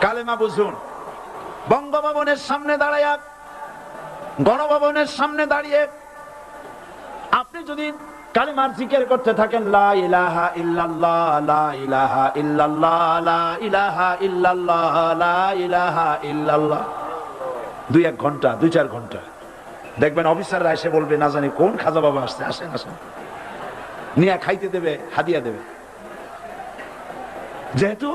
কালেমা বুঝুন। বঙ্গভবনের সামনে দাঁড়াইয়া গণভবনের সামনে দাঁড়িয়ে আপনি যদি কালিমার জিকের করতে থাকেন, লা ইলাহা ইল্লাল্লাহ, লা ইলাহা ইল্লাল্লাহ, লা ইলাহা ইল্লাল্লাহ, লা ইলাহা ইল্লাল্লাহ। দুই এক ঘণ্টা, দুই চার ঘণ্টা। দেখবেন অফিসাররা এসে বলবে, না জানি কোন খাজা বাবা আসছে, আসেন আসেন। নিয়ে খাইতে দেবে, হাদিয়া দেবে। যেহেতু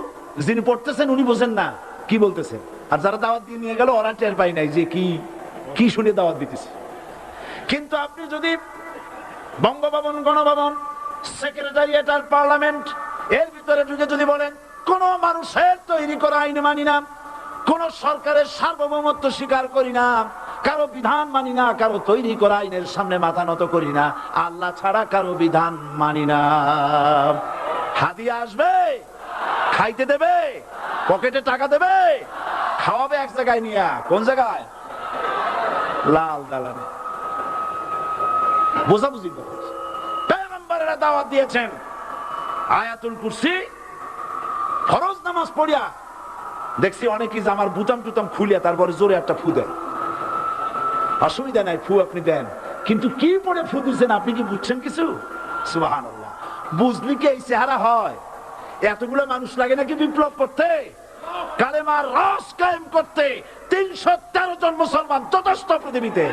যিনি পড়তেছেন, উনি বোঝেন না। কি বলতেছেন আর যারা দাওয়াত দিয়ে নিয়ে গেল, ওরা টের পাই নাই যে কি কি শুনে দাওয়াত দিতেছে। কিন্তু আপনি যদি বঙ্গভবন, গণভবন সেক্রেটারিয়েট আর পার্লামেন্ট এর ভিতরে ঢুকে যদি বলেন, কোন মানুষের তৈরি করা আইন মানি না, কোন সরকারের সার্বভৌমত্ব স্বীকার করি না, কারও বিধান মানি না, কারও তৈরি করা আইনের সামনে মাথা নত করি না, আল্লাহ ছাড়া কারও বিধান মানি না। হাদিয়া আসবে? খাইতে দেবে, পকেটে টাকা দেবে, খাওয়াবে এক জায়গায় নিয়ে কোন জায়গায়? লাল দালানে। বোঝাবুঝি পেগম্বরেরা দাওয়াত দিয়েছেন। আয়াতুল কুরসি, ফরজ নামাজ পড়িয়া। দেখছি অনেকেই আমার বুতাম টুতাম খুলিয়া তারপরে জোরে একটা ফু দেন অসুবিধা নাই, ফু আপনি দেন। কিন্তু কি পড়ে ফু দিচ্ছেন আপনি কি বুঝছেন কিছু? সুবাহান বুঝলি কি এই চেহারা হয়? এতগুলো মানুষ লাগে নাকি বিপ্লব করতে? কালেমার রস কায়েম করতে তিনশো তেরো জন মুসলমান যথেষ্ট পৃথিবীতে।